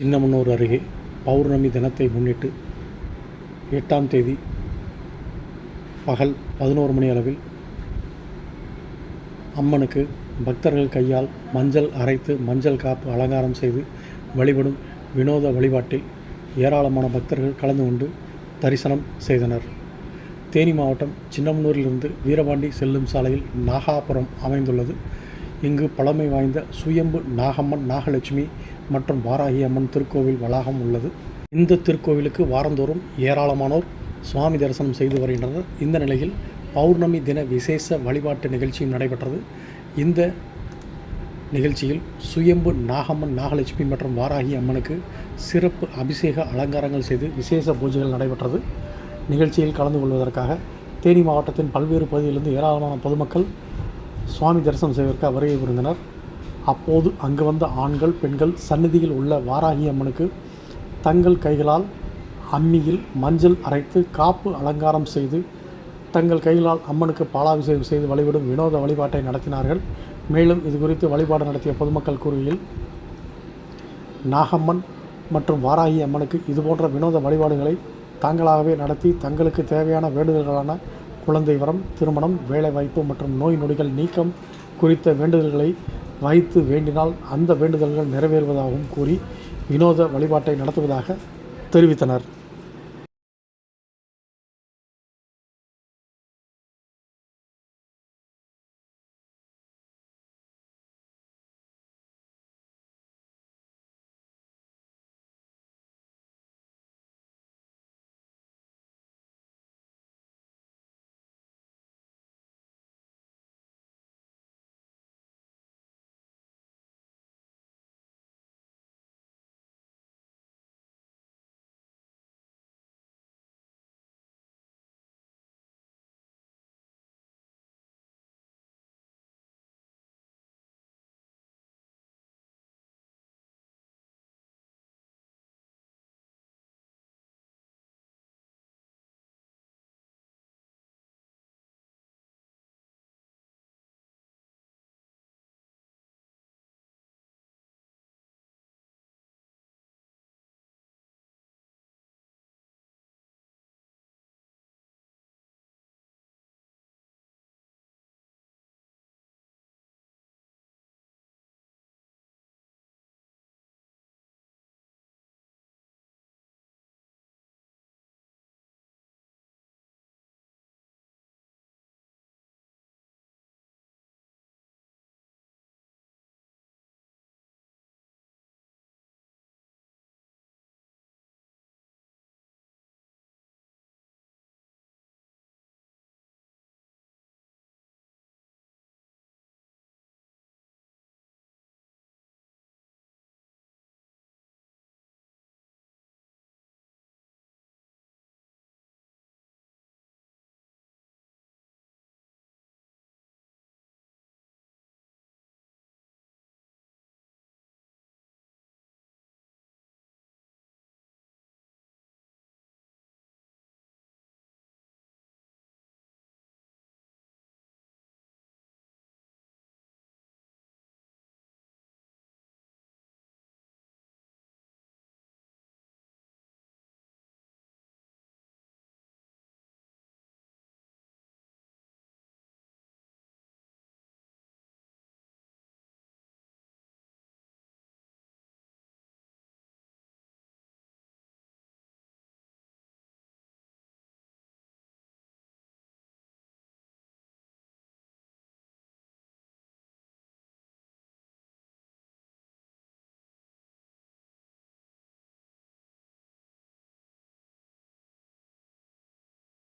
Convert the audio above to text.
சின்னமனூர் அருகே பௌர்ணமி தினத்தை முன்னிட்டு எட்டாம் தேதி பகல் பதினோரு மணி அளவில் அம்மனுக்கு பக்தர்கள் கையால் மஞ்சள் அரைத்து மஞ்சள் காப்பு அலங்காரம் செய்து வழிபடும் வினோத வழிபாட்டில் ஏராளமான பக்தர்கள் கலந்து கொண்டு தரிசனம் செய்தனர். தேனி மாவட்டம் சின்னமனூரிலிருந்து வீரபாண்டி செல்லும் சாலையில் நாகாபுரம் அமைந்துள்ளது. இங்கு பழமை வாய்ந்த சுயம்பு நாகம்மன் நாகலட்சுமி மற்றும் வாராகி அம்மன் திருக்கோவில் வளாகம் உள்ளது. இந்த திருக்கோவிலுக்கு வாரந்தோறும் ஏராளமானோர் சுவாமி தரிசனம் செய்து வருகின்றனர். இந்த நிலையில் பௌர்ணமி தின விசேஷ வழிபாட்டு நிகழ்ச்சியும் நடைபெற்றது. இந்த நிகழ்ச்சியில் சுயம்பு நாகம்மன் நாகலட்சுமி மற்றும் வாராகி அம்மனுக்கு சிறப்பு அபிஷேக அலங்காரங்கள் செய்து விசேஷ பூஜைகள் நடைபெற்றது. நிகழ்ச்சியில் கலந்து கொள்வதற்காக தேனி மாவட்டத்தின் பல்வேறு பகுதியிலிருந்து ஏராளமான பொதுமக்கள் சுவாமி தரிசனம் செய்வதற்காக வருகை புரிந்தனர் அப்போது அங்கு வந்த ஆண்கள் பெண்கள் சந்நிதியில் உள்ள வாராகி அம்மனுக்கு தங்கள் கைகளால் அம்மியில் மஞ்சள் அரைத்து காப்பு அலங்காரம் செய்து தங்கள் கைகளால் அம்மனுக்கு பாலாபிஷேகம் செய்து வழிபடும் வினோத வழிபாட்டை நடத்தினார்கள். மேலும் இது குறித்து வழிபாடு நடத்திய பொதுமக்கள் கூறுகையில் நாகம்மன் மற்றும் வாராகி அம்மனுக்கு இதுபோன்ற வினோத வழிபாடுகளை தாங்களாகவே நடத்தி தங்களுக்கு தேவையான வேண்டுதல்களான குழந்தை வரம் திருமணம் வேலைவாய்ப்பு மற்றும் நோய் நொடிகள் நீக்கம் குறித்த வேண்டுதல்களை வைத்து வேண்டினால் அந்த வேண்டுதல்கள் நிறைவேறுவதாகவும் கூறி வினோத வழிபாட்டை நடத்துவதாக தெரிவித்தனர்.